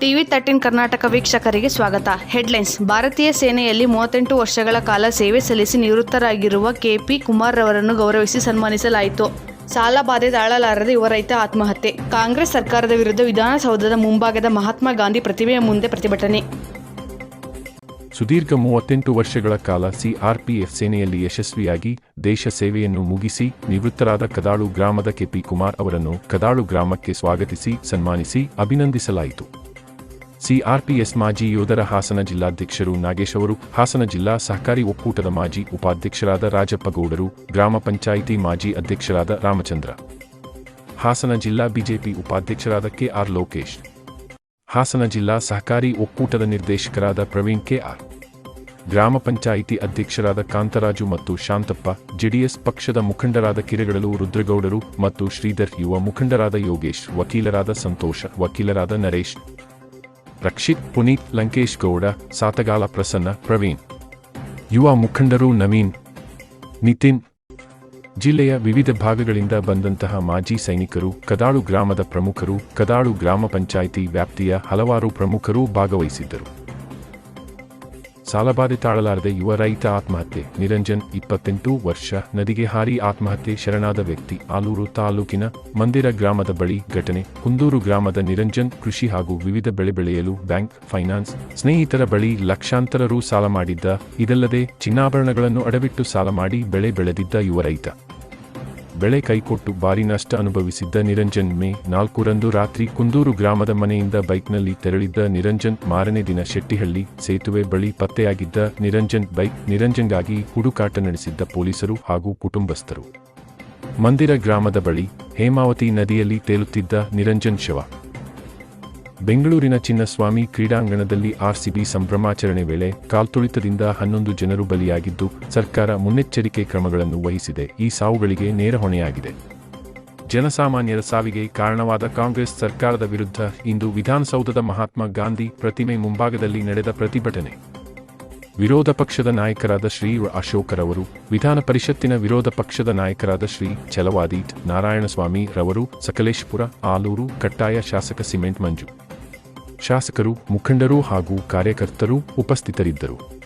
TV thirteen Karnataka ವೀಕ್ಷಕರಿಗೆ ಸ್ವಾಗತ. Headlines. ಭಾರತೀಯ ಸೇನೆಯಲ್ಲಿ ಮೂವತ್ತೆಂಟು ವರ್ಷಗಳ ಕಾಲ ಸೇವೆ ಸಲ್ಲಿಸಿ ನಿವೃತ್ತರಾಗಿರುವ ಕೆಪಿ ಕುಮಾರ್ ರವರನ್ನು ಗೌರವಿಸಿ ಸನ್ಮಾನಿಸಲಾಯಿತು. ಸಾಲ ಬಾಧೆ ತಾಳಲಾರದೆ ಯುವ ರೈತ ಆತ್ಮಹತ್ಯೆ. ಕಾಂಗ್ರೆಸ್ ಸರ್ಕಾರದ ವಿರುದ್ಧ ವಿಧಾನಸೌಧದ ಮುಂಭಾಗದ ಮಹಾತ್ಮ ಗಾಂಧಿ ಪ್ರತಿಮೆಯ ಮುಂದೆ ಪ್ರತಿಭಟನೆ. ಸುದೀರ್ಘ ಮೂವತ್ತೆಂಟು ವರ್ಷಗಳ ಕಾಲ ಸಿಆರ್ಪಿಎಫ್ ಸೇನೆಯಲ್ಲಿ ಯಶಸ್ವಿಯಾಗಿ ದೇಶ ಸೇವೆಯನ್ನು ಮುಗಿಸಿ ನಿವೃತ್ತರಾದ ಕದಾಳು ಗ್ರಾಮದ ಕೆಪಿ ಕುಮಾರ್ ಅವರನ್ನು ಕದಾಳು ಗ್ರಾಮಕ್ಕೆ ಸ್ವಾಗತಿಸಿ ಸನ್ಮಾನಿಸಿ ಅಭಿನಂದಿಸಲಾಯಿತು. ಸಿಆರ್ಪಿಎಸ್ ಮಾಜಿ ಯೋಧರ ಹಾಸನ ಜಿಲ್ಲಾಧ್ಯಕ್ಷರು ನಾಗೇಶ್ ಅವರು, ಹಾಸನ ಜಿಲ್ಲಾ ಸಹಕಾರಿ ಒಕ್ಕೂಟದ ಮಾಜಿ ಉಪಾಧ್ಯಕ್ಷರಾದ ರಾಜಪ್ಪ ಗೌಡರು, ಗ್ರಾಮ ಪಂಚಾಯಿತಿ ಮಾಜಿ ಅಧ್ಯಕ್ಷರಾದ ರಾಮಚಂದ್ರ. ಹಾಸನ ಜಿಲ್ಲಾ ಬಿಜೆಪಿ ಉಪಾಧ್ಯಕ್ಷರಾದ ಕೆಆರ್ ಲೋಕೇಶ್. ಹಾಸನ ಜಿಲ್ಲಾ ಸಹಕಾರಿ ಒಕ್ಕೂಟದ ನಿರ್ದೇಶಕರಾದ ಪ್ರವೀಣ್ ಕೆಆರ್. ಗ್ರಾಮ ಪಂಚಾಯಿತಿ ಅಧ್ಯಕ್ಷರಾದ ಕಾಂತರಾಜು ಮತ್ತು ಶಾಂತಪ್ಪ, ಜೆಡಿಎಸ್ ಪಕ್ಷದ ಮುಖಂಡರಾದ ಕಿರೆಗಡಲು ರುದ್ರಗೌಡರು ಮತ್ತು ಶ್ರೀಧರ್ ಯುವ ಮುಖಂಡರಾದ ಯೋಗೇಶ್, ವಕೀಲರಾದ ಸಂತೋಷ, ವಕೀಲರಾದ ನರೇಶ್ ರಕ್ಷಿತ್, ಪುನೀತ್, ಲಂಕೇಶ್ ಗೌಡ, ಸಾತಗಾಲ ಪ್ರಸನ್ನ, ಪ್ರವೀಣ್. ಯುವ ಮುಖಂಡರು ನವೀನ್, ನಿತಿನ್. ಜಿಲ್ಲೆಯ ವಿವಿಧ ಭಾಗಗಳಿಂದ ಬಂದಂತಹ ಮಾಜಿ ಸೈನಿಕರು, ಕದಾಳು ಗ್ರಾಮದ ಪ್ರಮುಖರು, ಕದಾಳು ಗ್ರಾಮ ಪಂಚಾಯಿತಿ ವ್ಯಾಪ್ತಿಯ ಹಲವಾರು ಪ್ರಮುಖರು ಭಾಗವಹಿಸಿದ್ದರು. ಸಾಲಬಾಧೆ ತಾಳಲಾರದೆ ಯುವ ರೈತ ಆತ್ಮಹತ್ಯೆ. ನಿರಂಜನ್, ಇಪ್ಪತ್ತೆಂಟು ವರ್ಷ, ನದಿಗೆ ಹಾರಿ ಆತ್ಮಹತ್ಯೆ ಶರಣಾದ ವ್ಯಕ್ತಿ. ಆಲೂರು ತಾಲೂಕಿನ ಮಂದಿರ ಗ್ರಾಮದ ಬಳಿ ಘಟನೆ. ಕುಂದೂರು ಗ್ರಾಮದ ನಿರಂಜನ್ ಕೃಷಿ ಹಾಗೂ ವಿವಿಧ ಬೆಳೆ ಬೆಳೆಯಲು ಬ್ಯಾಂಕ್, ಫೈನಾನ್ಸ್ ಸ್ನೇಹಿತರ ಬಳಿ ಲಕ್ಷಾಂತರ ರು ಸಾಲ ಮಾಡಿದ್ದ. ಇದಲ್ಲದೆ ಚಿನ್ನಾಭರಣಗಳನ್ನು ಅಡವಿಟ್ಟು ಸಾಲ ಮಾಡಿ ಬೆಳೆ ಬೆಳೆದಿದ್ದ ಯುವ ರೈತ. ಬೆಳೆ ಕೈಕೊಟ್ಟು ಭಾರಿ ನಷ್ಟ ಅನುಭವಿಸಿದ್ದ ನಿರಂಜನ್ ಮೇ ನಾಲ್ಕರಂದು ರಾತ್ರಿ ಕುಂದೂರು ಗ್ರಾಮದ ಮನೆಯಿಂದ ಬೈಕ್ನಲ್ಲಿ ತೆರಳಿದ್ದ ನಿರಂಜನ್ ಮಾರನೇ ದಿನ ಶೆಟ್ಟಿಹಳ್ಳಿ ಸೇತುವೆ ಬಳಿ ಪತ್ತೆಯಾಗಿದ್ದ ನಿರಂಜನ್ ಬೈಕ್ ನಿರಂಜನ್ಗಾಗಿ ಹುಡುಕಾಟ ನಡೆಸಿದ್ದ ಪೊಲೀಸರು ಹಾಗೂ ಕುಟುಂಬಸ್ಥರು. ಮಂದಿರ ಗ್ರಾಮದ ಬಳಿ ಹೇಮಾವತಿ ನದಿಯಲ್ಲಿ ತೇಲುತ್ತಿದ್ದ ನಿರಂಜನ್ ಶವ. ಬೆಂಗಳೂರಿನ ಚಿನ್ನಸ್ವಾಮಿ ಕ್ರೀಡಾಂಗಣದಲ್ಲಿ ಆರ್ಸಿಬಿ ಸಂಭ್ರಮಾಚರಣೆ ವೇಳೆ ಕಾಲ್ತುಳಿತದಿಂದ ಹನ್ನೊಂದು ಜನರು ಬಲಿಯಾಗಿದ್ದು, ಸರ್ಕಾರ ಮುನ್ನೆಚ್ಚರಿಕೆ ಕ್ರಮಗಳನ್ನು ವಹಿಸಿದೆ. ಈ ಸಾವುಗಳಿಗೆ ನೇರ ಹೊಣೆಯಾಗಿದೆ. ಜನಸಾಮಾನ್ಯರ ಸಾವಿಗೆ ಕಾರಣವಾದ ಕಾಂಗ್ರೆಸ್ ಸರ್ಕಾರದ ವಿರುದ್ಧ ಇಂದು ವಿಧಾನಸೌಧದ ಮಹಾತ್ಮ ಗಾಂಧಿ ಪ್ರತಿಮೆ ಮುಂಭಾಗದಲ್ಲಿ ನಡೆದ ಪ್ರತಿಭಟನೆ. ವಿರೋಧ ಪಕ್ಷದ ನಾಯಕರಾದ ಶ್ರೀ ಅಶೋಕರವರು ವಿಧಾನ ಪರಿಷತ್ತಿನ ವಿರೋಧ ಪಕ್ಷದ ನಾಯಕರಾದ ಶ್ರೀ ಛಲವಾದಿ ನಾರಾಯಣಸ್ವಾಮಿ ರವರು, ಸಕಲೇಶ್ಪುರ, ಆಲೂರು, ಕಟ್ಟಾಯ ಶಾಸಕ ಸಿಮೆಂಟ್ ಮಂಜು ಶಾಸಕರು ಮುಖಂಡರು ಹಾಗೂ ಕಾರ್ಯಕರ್ತರು ಉಪಸ್ಥಿತರಿದ್ದರು.